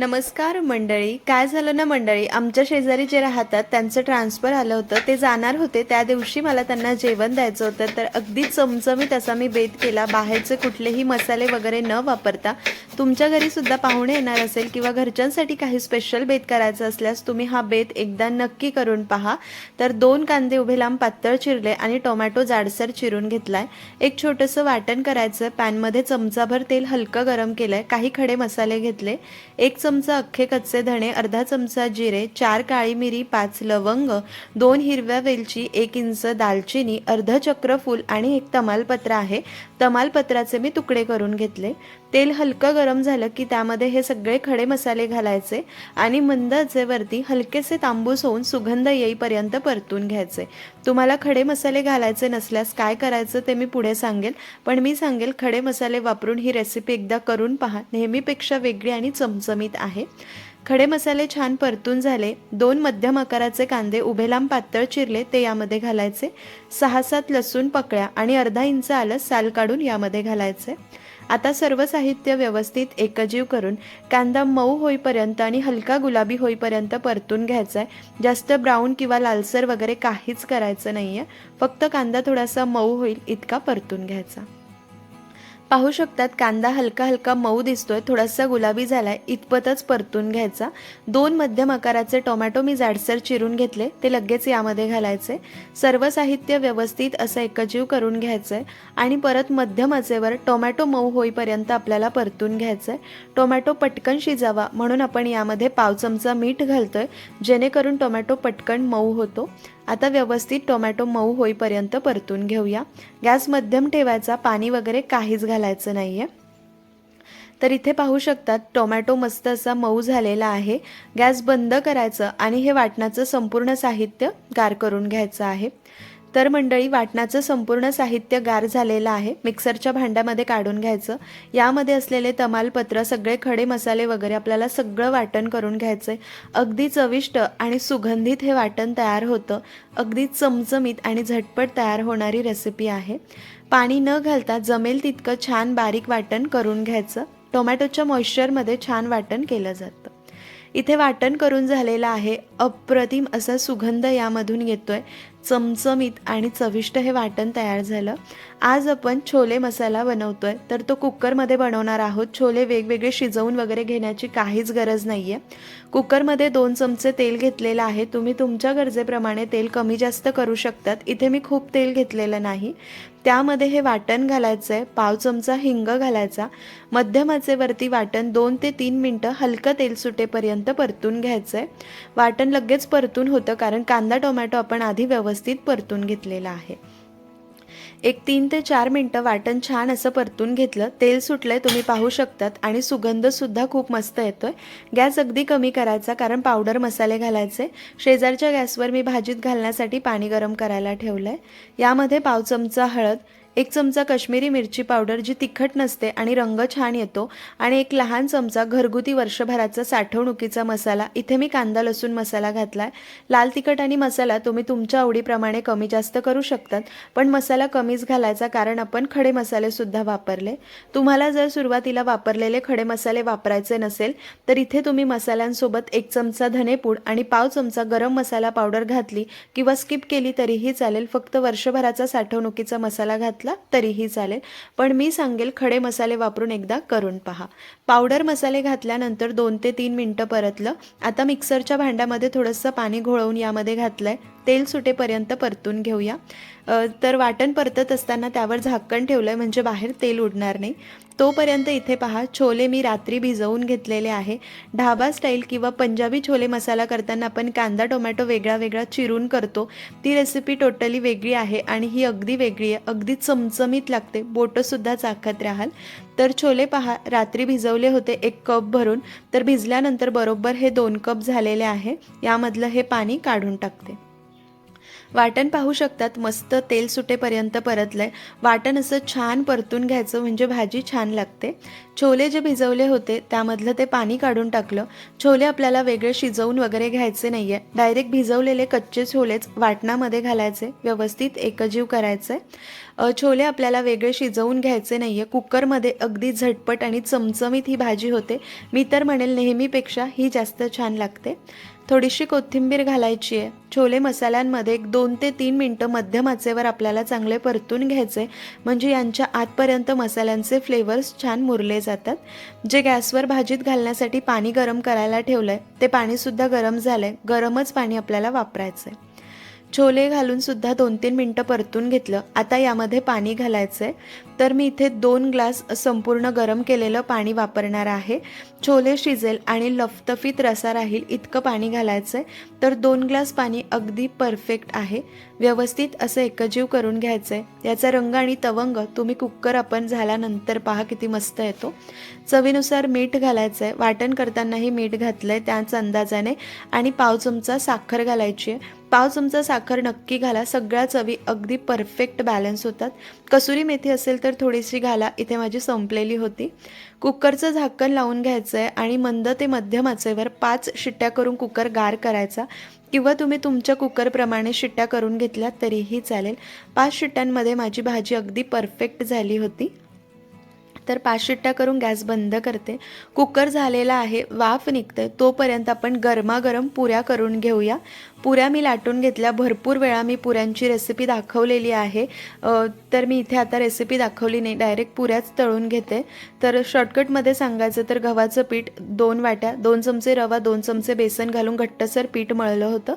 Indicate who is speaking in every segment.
Speaker 1: नमस्कार मंडळी काय झालं ना मंडळी? आमच्या शेजारी जे राहतात त्यांचं ट्रान्सफर आलं होतं. ते जाणार होते. त्या दिवशी मला त्यांना जेवण द्यायचं होतं. तर अगदी चमचमीत असा मी बेत केला. बाहेरचे कुठलेही मसाले वगैरे न वापरता. तुमच्या घरी सुद्धा पाहुणे येणार असेल किंवा घरच्यांसाठी काही स्पेशल बेत करायचं असल्यास तुम्ही हा बेत एकदा नक्की करून पहा. तर दोन कांदे उभे लांब पातळ चिरले आणि टोमॅटो जाडसर चिरून घेतलाय. एक छोटंसं वाटण करायचं. पॅनमध्ये चमचाभर तेल हलकं गरम केलंय. काही खडे मसाले घेतले. एक चमचा अख्खे कच्चे धणे अर्धा चमचा जिरे चार काळी मिरी पाच लवंग दोन हिरव्या वेलची एक इंच दालचिनी अर्ध चक्रफूल आणि एक तमालपत्र आहे. तमालपत्राचे मी तुकडे करून घेतले. तेल हलकं गरम झालं की त्यामध्ये हे सगळे खडे मसाले घालायचे आणि मंद आचेवरती हलकेसे तांबूस होऊन सुगंध येईपर्यंत परतून घ्यायचे. तुम्हाला खडे मसाले घालायचे नसल्यास काय करायचं ते मी पुढे सांगेल पण मी सांगेल खडे मसाले वापरून ही रेसिपी एकदा करून पहा. नेहमीपेक्षा वेगळी आणि चमचमीत आहे. खडे मसाले छान परतून झाले. दोन मध्यम आकाराचे कांदे उभे लांब पातळ चिरले ते यामध्ये घालायचे. सहा सात लसूण पकळ्या आणि अर्धा इंच आलं साल काढून यामध्ये घालायचे. आता सर्व साहित्य व्यवस्थित एकजीव करून कांदा मऊ होईपर्यंत आणि हलका गुलाबी होईपर्यंत परतून घ्यायचा आहे जास्त ब्राऊन किंवा लालसर वगैरे काहीच करायचं नाही आहे फक्त कांदा थोडासा मऊ होईल इतका परतून घ्यायचा. पाहू शकतात कांदा हलका हलका मऊ दिसतोय थोडासा गुलाबी झालाय इतपतच परतून घ्यायचा. दोन मध्यम आकाराचे टोमॅटो मी जाडसर चिरून घेतले ते लगेच यामध्ये घालायचे. सर्व साहित्य व्यवस्थित असं एकजीव करून घ्यायचंय आणि परत मध्यम आचेवर टोमॅटो मऊ होईपर्यंत आपल्याला परतून घ्यायचंय. टोमॅटो पटकन शिजावा म्हणून आपण यामध्ये पाव चमचा मीठ घालतोय जेणेकरून टोमॅटो पटकन मऊ होतो. आता व्यवस्थित टोमॅटो मऊ होईपर्यंत परतून घेऊया. गॅस मध्यम ठेवायचा पाणी वगैरे काहीच घालायचं नाही आहे तर इथे पाहू शकतात टोमॅटो मस्त असा मऊ झालेला आहे. गॅस बंद करायचं आणि हे वाटणाचं संपूर्ण साहित्य गार करून घ्यायचं आहे. तर मंडळी वाटणाचं संपूर्ण साहित्य गार झालेलं आहे. मिक्सरच्या भांड्यामध्ये काढून घ्यायचं. यामध्ये असलेले तमालपत्र सगळे खडे मसाले वगैरे आपल्याला सगळं वाटण करून घ्यायचं आहे अगदी चविष्ट आणि सुगंधित हे वाटण तयार होतं. अगदी चमचमीत आणि झटपट तयार होणारी रेसिपी आहे. पाणी न घालता जमेल तितकं छान बारीक वाटण करून घ्यायचं. टोमॅटोच्या मॉइश्चरमध्ये छान वाटण केलं जातं. इथे वाटण करून झालेलं आहे. अप्रतिम असा सुगंध यामधून येतो आहे चमचमीत आणि चविष्ट हे वाटण तयार झालं. आज आपण छोले मसाला बनवतो आहे तर तो कुकरमध्ये बनवणार आहोत. छोले वेगवेगळे शिजवून वगैरे घेण्याची काहीच गरज नाही आहे कुकरमध्ये दोन चमचे तेल घेतलेलं आहे. तुम्ही तुमच्या गरजेप्रमाणे तेल कमी जास्त करू शकतात. इथे मी खूप तेल घेतलेलं नाही. त्यामध्ये हे वाटण घालायचं आहे पाव चमचा हिंग घालायचा मध्यम आचेवरती वाटण दोन ते तीन मिनटं हलकं तेल सुटेपर्यंत परतून घ्यायचं आहे वाटण लगेच परतून होतं कारण कांदा टोमॅटो आपण आधी व्यवस्थित परतून घेतलेला आहे. एक तीन ते चार मिनटं वाटण छान असं परतून घेतलं. तेल सुटलं आहे तुम्ही पाहू शकतात. आणि सुगंधसुद्धा खूप मस्त येतो आहे गॅस अगदी कमी करायचा कारण पावडर मसाले घालायचे. शेजारच्या गॅसवर मी भाजीत घालण्यासाठी पाणी गरम करायला ठेवलं आहे यामध्ये पाव चमचा हळद एक चमचा काश्मीरी मिरची पावडर जी तिखट नसते आणि रंग छान येतो आणि एक लहान चमचा घरगुती वर्षभराचा साठवणुकीचा मसाला. इथे मी कांदा लसूण मसाला घातला आहे लाल तिखट आणि मसाला तुम्ही तुमच्या आवडीप्रमाणे कमी जास्त करू शकतात पण मसाला कमीच घालायचा कारण आपण खडे मसालेसुद्धा वापरले. तुम्हाला जर सुरुवातीला वापरलेले खडे मसाले वापरायचे नसेल तर इथे तुम्ही मसाल्यांसोबत एक चमचा धनेपूड आणि पाव चमचा गरम मसाला पावडर घातली किंवा स्किप केली तरीही चालेल. फक्त वर्षभराचा साठवणुकीचा मसाला घातला तरीही चालेल. पण मी सांगेल खडे मसाले वापरून एकदा करून पहा. पावडर मसाले घातल्यानंतर दोन ते तीन मिनटं परतलं. आता मिक्सरच्या भांड्यामध्ये थोडंसं पाणी घोळवून यामध्ये घातलंय. तेल सुटेपर्यंत परतून घेऊया. तर वाटण परतत असताना त्यावर झाकण ठेवलं आहे म्हणजे बाहेर तेल उडणार नाही. तोपर्यंत इथे पहा छोले मी रात्री भिजवून घेतलेले आहे. ढाबा स्टाईल किंवा पंजाबी छोले मसाला करताना आपण कांदा टोमॅटो वेगळा वेगळा चिरून करतो. ती रेसिपी टोटली वेगळी आहे आणि ही अगदी वेगळी आहे. अगदी चमचमीत लागते. बोटंसुद्धा चाखत राहाल. तर छोले पहा रात्री भिजवले होते एक कप भरून. तर भिजल्यानंतर बरोबर हे दोन कप झालेले आहे. यामधलं हे पाणी काढून टाकते. वाटण पाहू शकतात. मस्त तेल सुटेपर्यंत परतलं आहे वाटण असं छान परतून घ्यायचं म्हणजे भाजी छान लागते. छोले जे भिजवले होते त्यामधलं ते पाणी काढून टाकलं. छोले आपल्याला वेगळे शिजवून वगैरे घ्यायचे नाही आहे डायरेक्ट भिजवलेले कच्चे छोलेच वाटणामध्ये घालायचे. व्यवस्थित एकजीव करायचे. छोले आपल्याला वेगळे शिजवून घ्यायचे नाही आहे कुकरमध्ये अगदी झटपट आणि चमचमीत ही भाजी होते. मी तर म्हणेल नेहमीपेक्षा ही जास्त छान लागते. थोडीशी कोथिंबीर घालायची आहे. छोले मसाल्यांमध्ये एक दोन ते तीन मिनटं मध्यम आचेवर आपल्याला चांगले परतून घ्यायचे. म्हणजे यांच्या आतपर्यंत मसाल्यांचे फ्लेवर्स छान मुरले जातात. जे गॅसवर भाजीत घालण्यासाठी पाणी गरम करायला ठेवलं आहे ते पाणीसुद्धा गरम झालं आहे गरमच पाणी आपल्याला वापरायचं आहे छोले घालून सुद्धा दोन तीन मिनटं परतून घेतलं. आता यामध्ये पाणी घालायचं आहे तर मी इथे दोन ग्लास संपूर्ण गरम केलेलं पाणी वापरणार आहे. छोले शिजेल आणि लफतफीत रसा राहील इतकं पाणी घालायचं आहे तर दोन ग्लास पाणी अगदी परफेक्ट आहे. व्यवस्थित असं एकजीव करून घ्यायचं आहे याचा रंग आणि तवंग तुम्ही कुकर आपण झाल्यानंतर पहा किती मस्त येतो. चवीनुसार मीठ घालायचं आहे वाटण करतानाही मीठ घातलं आहे त्याच अंदाजाने. आणि पाव चमचा साखर घालायची आहे. पाव चमचा साखर नक्की घाला. सगळ्या चवी अगदी परफेक्ट बॅलन्स होतात. कसुरी मेथी असेल तर थोडीशी घाला. इथे माझी संपलेली होती. कुकरचं झाकण लावून घ्यायचं आहे आणि मंद ते मध्यम आचेवर पाच शिट्ट्या करून कुकर गार करायचा. किंवा तुम्ही तुमच्या कुकरप्रमाणे शिट्ट्या करून घेतल्या तरीही चालेल. पाच शिट्ट्यांमध्ये माझी भाजी अगदी परफेक्ट झाली होती. तर पाच शिट्ट्या करून गॅस बंद करते. कुकर झालेला आहे. वाफ निघते तोपर्यंत आपण गरमागरम पुऱ्या करून घेऊया. पुऱ्या मी लाटून घेतल्या भरपूर वेळा मी पुऱ्यांची रेसिपी दाखवलेली आहे. तर मी इथे आता रेसिपी दाखवली नाही डायरेक्ट पुऱ्याच तळून घेते. तर शॉर्टकटमध्ये सांगायचं तर गव्हाचं पीठ दोन वाट्या दोन चमचे रवा दोन चमचे बेसन घालून घट्टसर पीठ मळलं होतं.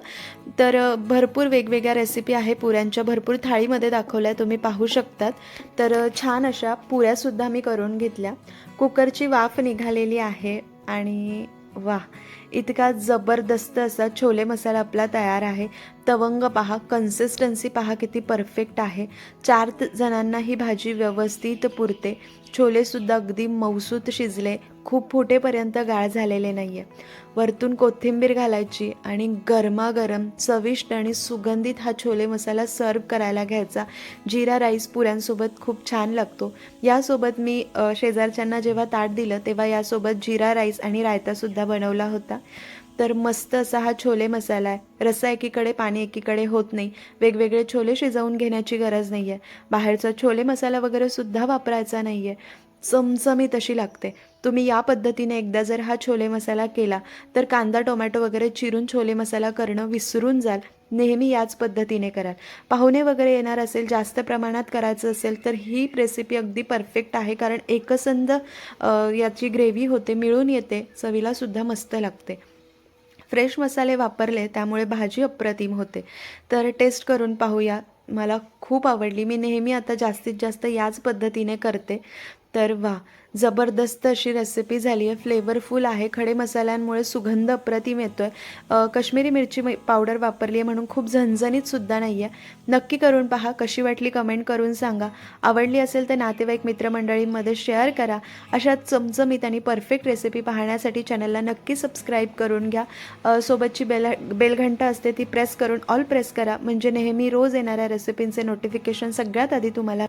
Speaker 1: तर भरपूर वेगवेगळ्या रेसिपी आहे पुऱ्यांच्या भरपूर थाळीमध्ये दाखवल्या तुम्ही पाहू शकतात. तर छान अशा पुऱ्यासुद्धा मी करून घेतल्या. कुकरची वाफ निघालेली आहे आणि वा इतका जबरदस्त असा छोले मसाला आपला तयार आहे. तवंग पहा कन्सिस्टन्सी पहा किती परफेक्ट आहे. चार जणांना ही भाजी व्यवस्थित पुरते. छोलेसुद्धा अगदी मौसूत शिजले. खूप फुटेपर्यंत गाळ झालेले नाही आहे वरतून कोथिंबीर घालायची आणि गरमागरम चविष्ट आणि सुगंधित हा छोले मसाला सर्व करायला घ्यायचा. जिरा राईस पुऱ्यांसोबत खूप छान लागतो. यासोबत मी शेजारच्यांना जेव्हा ताट दिलं तेव्हा यासोबत जिरा राईस आणि रायतासुद्धा बनवला होता. तर मस्त असा हा छोले मसाला आहे. रस्सा एकीकडे पाणी एकीकडे होत नाही. वेगवेगळे छोले शिजवून घेण्याची गरज नाही आहे बाहेरचा छोले मसाला वगैरे सुद्धा वापरायचा नाही आहे चमचमीत अशी लागते. तुम्ही या पद्धतीने एकदा जर हा छोले मसाला केला तर कांदा टोमॅटो वगैरे चिरून छोले मसाला करणं विसरून जाल. नेहमी याच पद्धतीने कराल. पाहुणे वगैरे येणार असेल जास्त प्रमाणात करायचं असेल तर ही रेसिपी अगदी परफेक्ट आहे कारण एकसंध याची ग्रेव्ही होते मिळून येते चवीलासुद्धा मस्त लागते. फ्रेश मसाले वापरले त्यामुळे भाजी अप्रतिम होते. तर टेस्ट करून पाहूया. मला खूप आवडली. मी नेहमी आता जास्तीत जास्त याच पद्धतीने करते. तर वा जबरदस्त अशी रेसिपी झाली आहे. फ्लेवरफुल आहे. खडे मसाल्यांमुळे सुगंध अप्रतिम येतो आहे कश्मीरी मिरची पावडर वापरली आहे म्हणून खूप झणझणीतसुद्धा नाही आहे नक्की करून पहा. कशी वाटली कमेंट करून सांगा. आवडली असेल तर नातेवाईक मित्रमंडळींमध्ये शेअर करा. अशा चमचमीत आणि परफेक्ट रेसिपी पाहण्यासाठी चॅनलला नक्की सबस्क्राईब करून घ्या. सोबतची बेल बेलघंटा असते ती प्रेस करून ऑल प्रेस करा. म्हणजे नेहमी रोज येणाऱ्या रेसिपींचे नोटिफिकेशन सगळ्यात आधी तुम्हाला